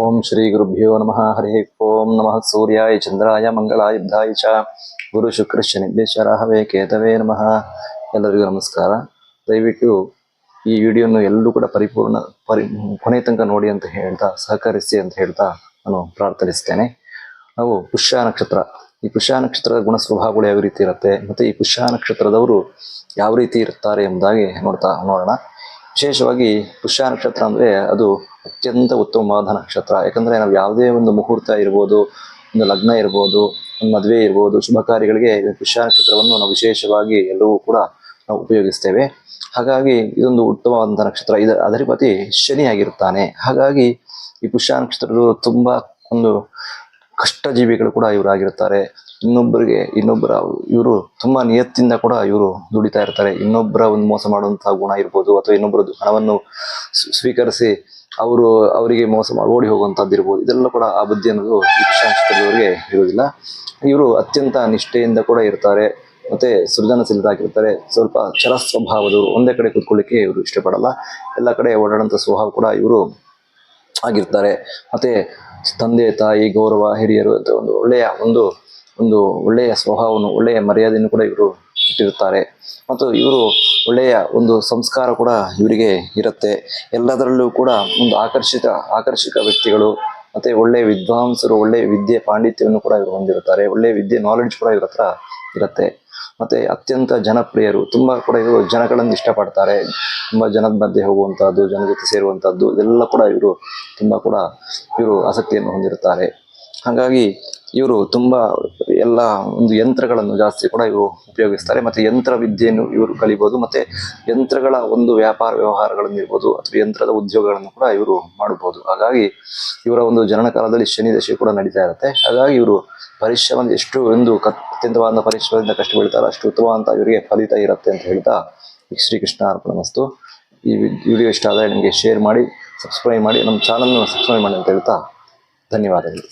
ಓಂ ಶ್ರೀ ಗುರುಭ್ಯೋ ನಮಃ ಹರಿ ಓಂ ನಮಃ ಸೂರ್ಯಾಯ ಚಂದ್ರಾಯ ಮಂಗಳಾಯ ಬುಧಾಯ ಚ ಗುರು ಶುಕ್ರ ಶನಿಭ್ಯೇಶ್ವರಹವೇ ಕೇತವೇ ನಮಃ ಎಲ್ಲರಿಗೂ ನಮಸ್ಕಾರ. ದಯವಿಟ್ಟು ಈ ವಿಡಿಯೋನು ಎಲ್ಲರೂ ಕೂಡ ಪರಿಪೂರ್ಣ, ಪರಿ, ಕೊನೆ ತನಕ ನೋಡಿ ಅಂತ ಹೇಳ್ತಾ, ಸಹಕರಿಸಿ ಅಂತ ಹೇಳ್ತಾ ನಾನು ಪ್ರಾರ್ಥನಿಸ್ತೇನೆ ನಾವು ಪುಷ್ಯ ನಕ್ಷತ್ರ, ಈ ಪುಷ್ಯ ನಕ್ಷತ್ರದ ಗುಣ ಸ್ವಭಾವಗಳು ಯಾವ ರೀತಿ ಇರುತ್ತೆ, ಮತ್ತೆ ಈ ಪುಷ್ಯ ನಕ್ಷತ್ರದವರು ಯಾವ ರೀತಿ ಇರ್ತಾರೆ ಎಂಬುದಾಗಿ ನೋಡ್ತಾ ನೋಡೋಣ. ವಿಶೇಷವಾಗಿ ಪುಷ್ಯ ನಕ್ಷತ್ರ ಅಂದ್ರೆ ಅದು ಅತ್ಯಂತ ಉತ್ತಮವಾದ ನಕ್ಷತ್ರ. ಯಾಕಂದರೆ ನಾವು ಯಾವುದೇ ಒಂದು ಮುಹೂರ್ತ ಇರ್ಬೋದು, ಒಂದು ಲಗ್ನ ಇರ್ಬೋದು, ಒಂದು ಮದುವೆ ಇರ್ಬೋದು ಶುಭ ಕಾರ್ಯಗಳಿಗೆ ಪುಷ್ಯ ನಕ್ಷತ್ರವನ್ನು ನಾವು ವಿಶೇಷವಾಗಿ ಎಲ್ಲವೂ ಕೂಡ ನಾವು ಉಪಯೋಗಿಸ್ತೇವೆ. ಹಾಗಾಗಿ ಇದೊಂದು ಉತ್ತಮವಾದಂತಹ ನಕ್ಷತ್ರ. ಇದ ಅಧಿಪತಿ ಶನಿ ಆಗಿರುತ್ತಾನೆ ಹಾಗಾಗಿ ಈ ಪುಷ್ಯ ನಕ್ಷತ್ರಗಳು ತುಂಬ ಒಂದು ಕಷ್ಟ ಜೀವಿಗಳು ಕೂಡ ಇವರಾಗಿರುತ್ತಾರೆ. ಇನ್ನೊಬ್ಬರಿಗೆ ಇನ್ನೊಬ್ಬರ ಇವರು ತುಂಬಾ ನಿಯತ್ತಿಂದ ಕೂಡ ಇವರು ದುಡಿತಾ ಇರ್ತಾರೆ. ಇನ್ನೊಬ್ಬರ ಒಂದು ಮೋಸ ಮಾಡುವಂತಹ ಗುಣ ಇರ್ಬೋದು ಅಥವಾ ಇನ್ನೊಬ್ಬರದ್ದು ಹಣವನ್ನು ಸ್ವ- ಸ್ವೀಕರಿಸಿ ಅವರು ಅವರಿಗೆ ಮೋಸ ಮಾಡಿ, ಓಡಿ ಹೋಗುವಂತದ್ದು ಇರ್ಬೋದು. ಇದೆಲ್ಲ ಕೂಡ ಆ ಬುದ್ಧಿ ಅನ್ನೋದು ಈ ಇರೋದಿಲ್ಲ ಇವರು ಅತ್ಯಂತ ನಿಷ್ಠೆಯಿಂದ ಕೂಡ ಇರ್ತಾರೆ. ಮತ್ತೆ ಸೃಜನಶೀಲರಾಗಿರ್ತಾರೆ. ಸ್ವಲ್ಪ ಚರ ಸ್ವಭಾವದವರು ಒಂದೇ ಕಡೆ ಕೂತ್ಕೊಳ್ಳಿಕ್ಕೆ ಇವರು ಇಷ್ಟಪಡಲ್ಲ. ಎಲ್ಲ ಕಡೆ ಓಡಾಡುವಂಥ ಸ್ವಭಾವ ಕೂಡ ಇವರು ಆಗಿರ್ತಾರೆ. ಮತ್ತೆ ತಂದೆ, ತಾಯಿ, ಗೌರವ, ಹಿರಿಯರು ಅಂತ ಒಂದು ಒಳ್ಳೆಯ ಒಂದು ಒಂದು ಒಳ್ಳೆಯ ಸ್ವಭಾವವನ್ನು, ಒಳ್ಳೆಯ ಮರ್ಯಾದೆಯನ್ನು ಕೂಡ ಇವರು ಇಟ್ಟಿರುತ್ತಾರೆ. ಮತ್ತು ಇವರು ಒಳ್ಳೆಯ ಒಂದು ಸಂಸ್ಕಾರ ಕೂಡ ಇವರಿಗೆ ಇರುತ್ತೆ. ಎಲ್ಲದರಲ್ಲೂ ಕೂಡ ಒಂದು ಆಕರ್ಷಿತ, ಆಕರ್ಷಕ ವ್ಯಕ್ತಿಗಳು ಮತ್ತೆ ಒಳ್ಳೆಯ ವಿದ್ವಾಂಸರು, ಒಳ್ಳೆಯ ವಿದ್ಯೆ ಪಾಂಡಿತ್ಯವನ್ನು ಕೂಡ ಇವರು ಹೊಂದಿರುತ್ತಾರೆ. ಒಳ್ಳೆಯ ವಿದ್ಯೆ ನಾಲೆಡ್ಜ್ ಕೂಡ ಇವ್ರ ಹತ್ರ ಇರುತ್ತೆ. ಮತ್ತೆ ಅತ್ಯಂತ ಜನಪ್ರಿಯರು ತುಂಬ ಕೂಡ ಇವರು ಜನಗಳನ್ನು ಇಷ್ಟಪಡ್ತಾರೆ. ತುಂಬ ಜನದ ಮಧ್ಯೆ ಹೋಗುವಂಥದ್ದು ಜನ ಜೊತೆ ಸೇರುವಂಥದ್ದು ಇದೆಲ್ಲ ಕೂಡ ಇವರು ತುಂಬ ಕೂಡ ಇವರು ಆಸಕ್ತಿಯನ್ನು ಹೊಂದಿರುತ್ತಾರೆ. ಹಾಗಾಗಿ ಇವರು ತುಂಬಾ ಎಲ್ಲ ಒಂದು ಯಂತ್ರಗಳನ್ನು ಜಾಸ್ತಿ ಕೂಡ ಇವರು ಉಪಯೋಗಿಸ್ತಾರೆ. ಮತ್ತೆ ಯಂತ್ರ ವಿದ್ಯೆಯನ್ನು ಇವರು ಕಲಿಬಹುದು ಮತ್ತೆ ಯಂತ್ರಗಳ ಒಂದು ವ್ಯಾಪಾರ ವ್ಯವಹಾರಗಳನ್ನು ಇರ್ಬೋದು ಅಥವಾ ಯಂತ್ರದ ಉದ್ಯೋಗಗಳನ್ನು ಕೂಡ ಇವರು ಮಾಡಬಹುದು ಹಾಗಾಗಿ ಇವರ ಒಂದು ಜನನ ಕಾಲದಲ್ಲಿ ಶನಿ ದಶೆ ಕೂಡ ನಡೀತಾ ಇರುತ್ತೆ. ಹಾಗಾಗಿ ಇವರು ಪರಿಶ್ರಮ ಎಷ್ಟು ಒಂದು ಅತ್ಯಂತವಾದ ಪರಿಶ್ರಮದಿಂದ ಕಷ್ಟ ಬೀಳ್ತಾರೋ ಅಷ್ಟು ಉತ್ತಮ ಅಂತ ಇವರಿಗೆ ಫಲಿತ ಇರುತ್ತೆ ಅಂತ ಹೇಳ್ತಾ ಶ್ರೀಕೃಷ್ಣ ಅರ್ಪಣ ಮಸ್ತು. ಈ ವಿಡಿಯೋ ಇಷ್ಟ ಆದರೆ ನಿಮಗೆ ಶೇರ್ ಮಾಡಿ ಸಬ್ಸ್ಕ್ರೈಬ್ ಮಾಡಿ, ನಮ್ಮ ಚಾನಲ್ನ ಸಬ್ಸ್ಕ್ರೈಬ್ ಮಾಡಿ ಅಂತ ಹೇಳ್ತಾ ಧನ್ಯವಾದಗಳು.